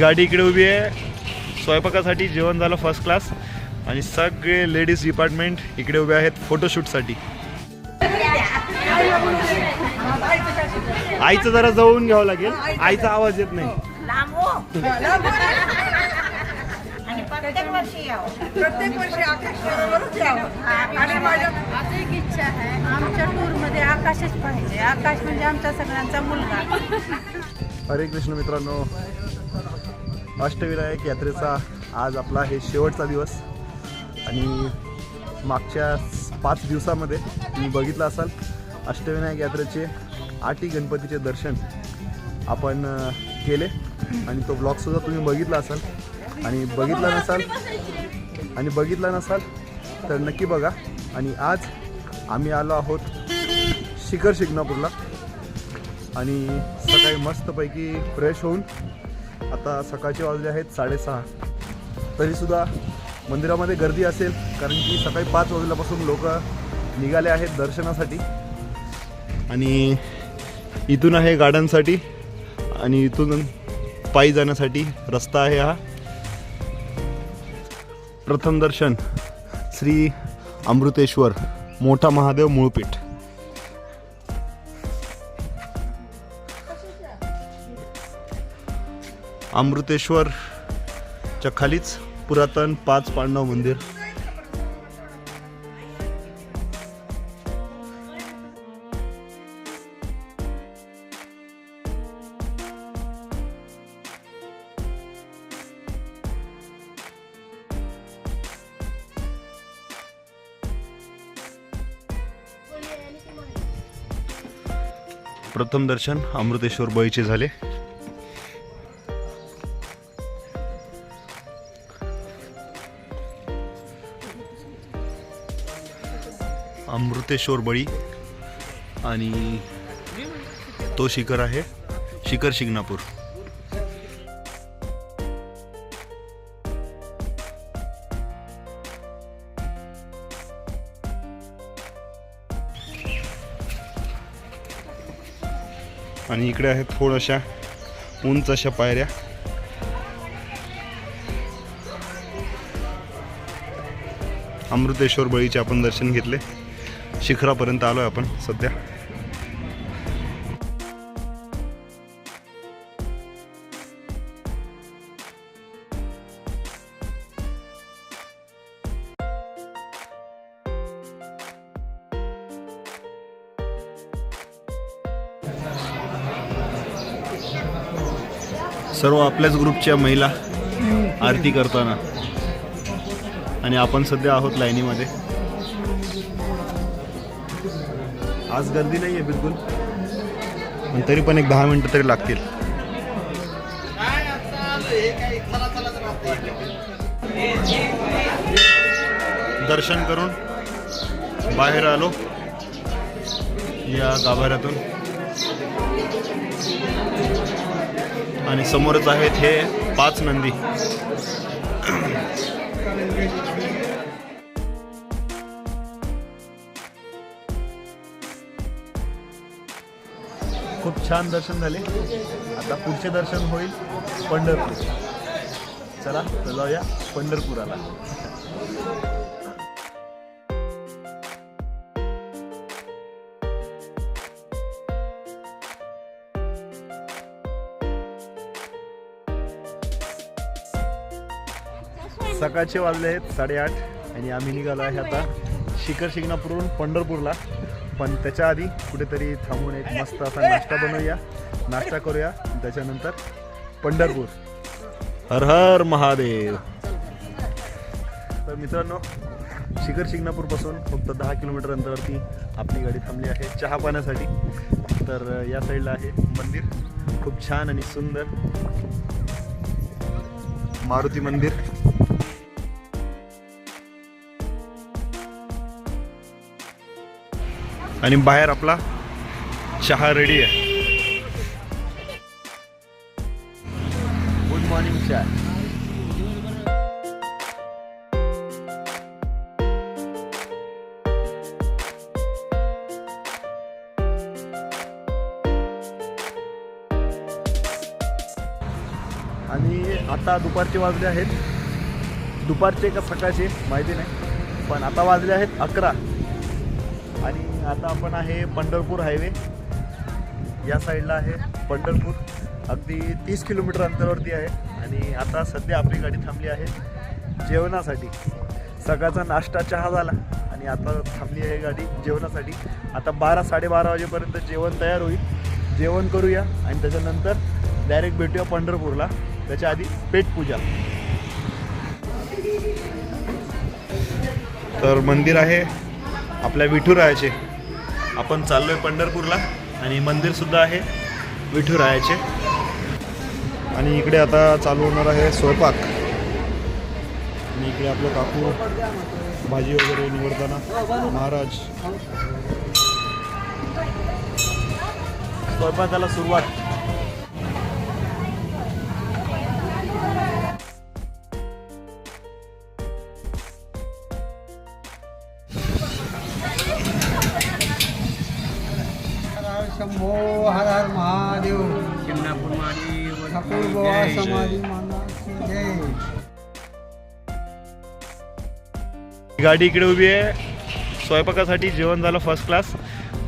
गाडी इकडे उभी आहे. स्वयंपाकासाठी जेवण झालं फर्स्ट क्लास आणि सगळे लेडीज डिपार्टमेंट इकडे उभे आहेत फोटोशूटसाठी आईचं जरा जवळून घ्यावं लागेल. आईचा आवाज येत नाही. लांब हो. आणि प्रत्येक वर्षी यावं. प्रत्येक वर्षी आकाश बरोबरच यावं. आणि माझ्या माझी एक इच्छा आहे. आमच्या टूरमध्ये आकाशच पाहिजे. आकाश म्हणजे आमच्या सगळ्यांचा मुलगा. हरे कृष्ण मित्रांनो. अष्टविनायक यात्रेचा आज आपला हे शेवटचा दिवस. आणि मागच्या पाच दिवसामध्ये तुम्ही बघितलं असाल अष्टविनायक यात्रेचे आठी गणपतीचे दर्शन आपण केले. आणि तो ब्लॉगसुद्धा तुम्ही बघितला असाल. आणि बघितला नसाल आणि बघितला नसाल तर नक्की बघा. आणि आज आम्ही आलो आहोत शिखर शिंगणापूरला आणि सकाळी मस्तपैकी फ्रेश होऊन आता सकाळचे वाजले आहेत साडेसहा. तरीसुद्धा मंदिरामध्ये गर्दी असेल कारण की सकाळी पाच वाजल्यापासून लोक निघाले आहेत दर्शनासाठी. आणि इथून आहे गार्डनसाठी आणि इथून पायी जाण्यासाठी रस्ता आहे हा. प्रथम दर्शन श्री अमृतेश्वर मोठा महादेव मूळपीठ. अमृतेश्वरच्या खालीच पुरातन पाच पांडव मंदिर. प्रथम दर्शन अमृतेश्वर बळीचे झाले. अमृतेश्वर बळी आणि तो शिखर आहे शिखर शिंगणापूर. आणि इकडे आहेत थोड्याशा उंच अशा पायऱ्या. अमृतेश्वर बळीचे आपण दर्शन घेतले. शिखरापर्यंत आलोय आपण सध्या. सर्व आपल्याच ग्रुपच्या महिला आरती करताना. आणि आपण सध्या आहोत लाईनीमध्ये. आज गर्दी नाही आहे बिलकुल. पण तरी पण एक दहा मिनटं तरी लागतील. दर्शन करून बाहेर आलो. या गाभाऱ्यातून. आणि समोरच आहेत हे पाच नंदी. खूप छान दर्शन झाले. आता पुढचे दर्शन होईल पंढरपूर. चला तर जाऊया पंढरपुराला. सकाळचे वाजले आहेत साडेआठ आणि आम्ही निघालो आहे आता शिखर शिंगणापूरवरून पंढरपूरला. पण त्याच्या आधी कुठेतरी थांबून एक मस्त असा नाश्ता बनवूया. नाश्ता करूया. त्याच्यानंतर पंढरपूर. हर हर महादेव. तर मित्रांनो शिखर शिंगणापूरपासून फक्त दहा किलोमीटर अंतरावरती आपली गाडी थांबली आहे चहा पाण्यासाठी. तर या साईडला आहे मंदिर. खूप छान आणि सुंदर मारुती मंदिर. आणि बाहेर आपला चहा रेडी आहे. गुड मॉर्निंग चहा आणि आता दुपारचे वाजले आहेत. दुपारचे का सकाळचे माहिती नाही पण आता वाजले आहेत अकरा. आणि आता आपण आहे पंढरपूर हायवे. या साईडला आहे पंढरपूर. अगदी तीस किलोमीटर अंतरावरती आहे. आणि आता सध्या आपली गाडी थांबली आहे जेवणासाठी. सकाळचा नाश्ता चहा झाला. आणि आता थांबली आहे गाडी जेवणासाठी. आता बारा साडेबारा वाजेपर्यंत जेवण तयार होईल. जेवण करूया. आणि त्याच्यानंतर डायरेक्ट भेटूया पंढरपूरला. त्याच्या आधी पेटपूजा तर मंदिर आहे आपल्या विठुरायाचे. आपण चाललोय पंढरपूरला आणि मंदिर सुद्धा आहे विठुरायाचे. आणि इकडे आता चालू होणार आहे स्वयंपाक. आणि इकडे आपलं काकू भाजी वगैरे निवडताना महाराज. स्वयंपाकाला सुरुवात. शंभो हर हर महादेव ठाकूर बाबा समाधी जय। गाडी इकडे उभी आहे. स्वयंपाकासाठी जेवण झालं फर्स्ट क्लास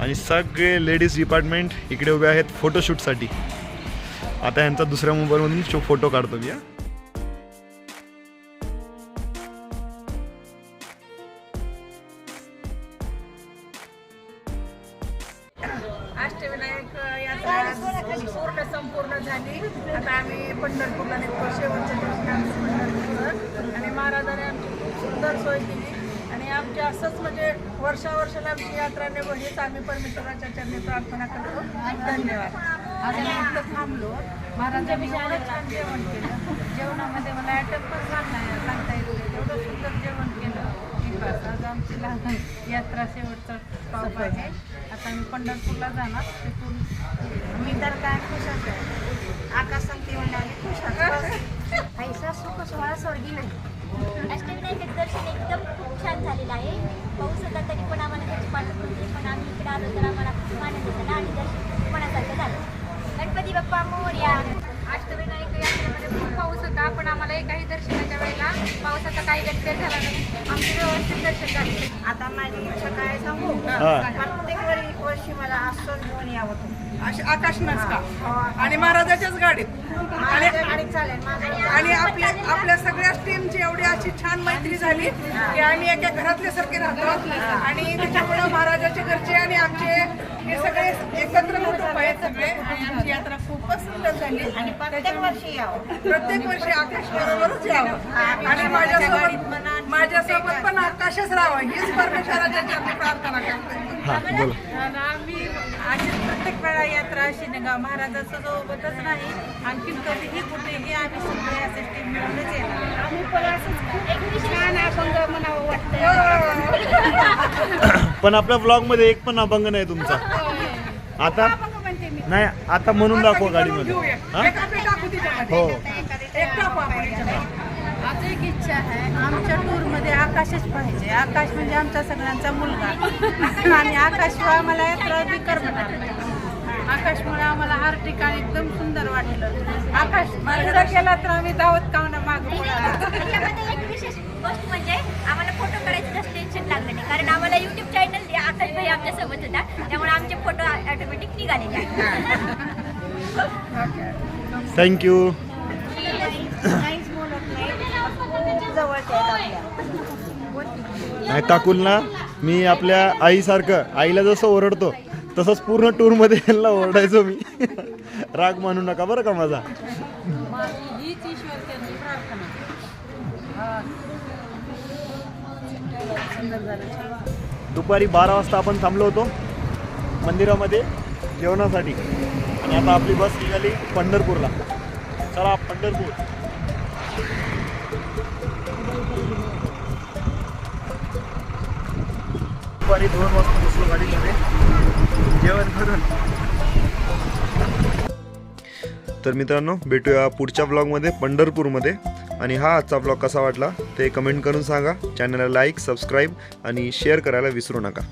आणि सगळे लेडीज डिपार्टमेंट इकडे उभे आहेत फोटोशूटसाठी आता यांचा दुसऱ्या मोबाईलमधून फोटो काढतो मी फार सोय केली. आणि आमची असंच म्हणजे वर्षावर्षाला आमची यात्रा निघो हेच आम्ही परमेश्वराच्या चरणी प्रार्थना करतो. धन्यवाद. आज आम्ही इथं थांबलो. महाराजांनी एवढं छान जेवण केलं. जेवणामध्ये मला अटक पण सांगता सांगता येत नाही. एवढं सुंदर जेवण केलं. की आज आमची लहान यात्रा शेवटचा स्टॉप आहे. आता आम्ही पंढरपूरला जाणार. तिथून मी तर काय खुश आहे. आकाश सांगते म्हणजे आम्ही खुशच पैसा सुख सोहळा स्वर्गी नाही. अष्टविनायकाचं दर्शन एकदम खूप छान झालेलं आहे. पाऊस होता तरी पण आम्हाला त्याची पाठवत होती पण आम्ही इकडे आलो तर आम्हाला खूप आनंद झाला आणि दर्शन मनासारखं झालं. गणपती बाप्पा मोरया अष्टविनायक यात्रेमध्ये खूप पाऊस होता पण आम्हाला एकाही दर्शनाच्या वेळेला पावसाचा काही व्यत्यय झाला नाही. आमचे व्यवस्थित दर्शन झाले. आता माझी इच्छा काय सांगू? हा. प्रत्येक वर्षी मला घेऊन यावं. अशी आकाश नसका आणि महाराजाच्याच गाडीत. आणि आपल्या आपल्या सगळ्या टीमची एवढी अशी छान मैत्री झाली की आम्ही एका घरातले सारखे राहतो. आणि त्याच्यामुळे महाराजाचे घरचे आणि आमचे हे सगळे एकत्र कुटुंब आहेत सगळे. आणि आमची यात्रा खूपच सुंदर झाली. आणि प्रत्येक वर्षी यावं. प्रत्येक वर्षी आकाश बरोबरच यावं आणि माझ्यासोबत माझ्यासोबत पण आकाशच राहावं. हीच परमेश्वराच्या चरणी प्रार्थना करते हा बोला. आणि आम्ही अशी प्रत्येक वेळा यात्रा अशी निघा महाराजाचं सोबतच नाही. आणखीन कधीही कुठेही आम्ही सगळे असे टीम मिळूनच येणार. आम्ही पण असंच एक छान अभंग म्हणावं वाटतं पण आपल्या ब्लॉगमध्ये एक पण अभंग नाही तुमचा. आता नाही आता म्हणून दाखवा गाडीमध्ये. हा? हो. एक इच्छा आहे आमच्या टूरमध्ये आकाशच पाहिजे. आकाश म्हणजे आमच्या सगळ्यांचा मुलगा. आणि आकाशशिवाय आम्हाला यात्रा बी करमणार नाही. आकाशमुळे आम्हाला हर ठिकाणी एकदम सुंदर वाटलं. आकाश पुढे गेला तर आम्ही धावत मागं त्याच्यामध्ये एक विशेष गोष्ट म्हणजे आम्हाला फोटो काढायचं जास्त टेन्शन लागलं नाही. कारण आम्हाला युट्यूब चॅनल आकाश भाई आमच्यासोबत होता. त्यामुळे आमचे फोटो ऑटोमॅटिक निघालेले थँक्यू आहेत नाही काकुल ना. मी आपल्या आईसारखं आईला जसं ओरडतो तसंच पूर्ण टूरमध्ये यांना ओरडायचो मी. राग मानू नका बरं का माझा. दुपारी बारा वाजता आपण थांबलो होतो मंदिरामध्ये जेवणासाठी. आणि आता आपली बस निघाली पंढरपूरला. चला पंढरपूर. दुपारी दोन वाजता बसलो गाडीमध्ये. जेवण करून. तर मित्रांनो भेटूया पुढच्या ब्लॉगमध्ये पंढरपूरमध्ये. आणि हा आजचा ब्लॉग कसा वाटला ते कमेंट करून सांगा. चॅनलला लाईक सबस्क्राईब आणि शेअर करायला विसरू नका.